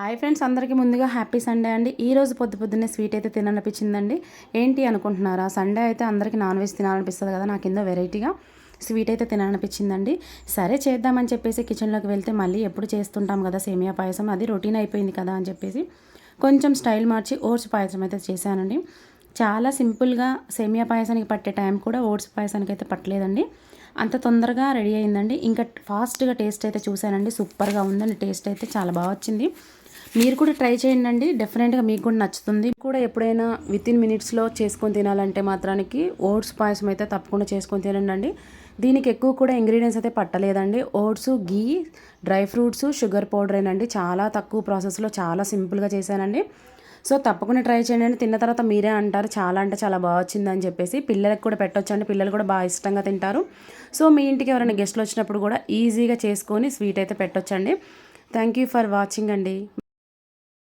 Hi friends అందరికీ ముందుగా happy Sunday అండి. ఈ రోజు పొద్దు పొద్దున్నే స్వీట్ అయితే తినాలనిపించిందండి. ఏంటి అనుకుంటున్నారా? సండే అయితే అందరికీ నాన్ వెజ్ తినాలనిపిస్తుంది కదా నాకు కింద వెరైటీగా స్వీట్ అయితే తినాలనిపించిందండి. సరే చేద్దామని చెప్పేసి కిచెన్లోకి వెళ్తే మళ్ళీ ఎప్పుడు చేస్తుంటాం కదా సేమియా పాయసం అది రొటీన్ అయిపోయింది కదా అని చెప్పేసి కొంచెం స్టైల్ మార్చి ఓట్స్ పాయసం అయితే చేశానండి. చాలా సింపుల్గా సేమియా పాయసానికి పట్టే టైం కూడా ఓట్స్ పాయసానికి అయితే పట్టలేదండి. అంత తొందరగా రెడీ అయిందండి. ఇంకా ఫాస్ట్గా టేస్ట్ అయితే చూశానండి. సూపర్గా ఉందండి. టేస్ట్ అయితే చాలా బాగా వచ్చింది. మీరు కూడా ట్రై చేయండి డెఫినెట్గా మీకు కూడా నచ్చుతుంది. కూడా ఎప్పుడైనా విత్ ఇన్ మినిట్స్లో చేసుకొని తినాలంటే మాత్రానికి ఓట్స్ పాయసం అయితే తప్పకుండా చేసుకొని తినండి దీనికి ఎక్కువ కూడా ఇంగ్రీడియంట్స్ అయితే పట్టలేదండి. Oats ghee dry fruits sugar పౌడరేనండి చాలా తక్కువ ప్రాసెస్లో చాలా సింపుల్గా చేశానండి. సో తప్పకుండా ట్రై చేయండి తిన్న తర్వాత మీరే అంటారు. చాలా అంటే చాలా బాగా వచ్చిందని చెప్పేసి పిల్లలకు కూడా పెట్టొచ్చండి. పిల్లలు కూడా బాగా ఇష్టంగా తింటారు. సో మీ ఇంటికి ఎవరైనా గెస్ట్లు వచ్చినప్పుడు కూడా ఈజీగా చేసుకొని స్వీట్ అయితే పెట్టొచ్చండి. థ్యాంక్ యూ ఫర్ వాచింగ్ అండి.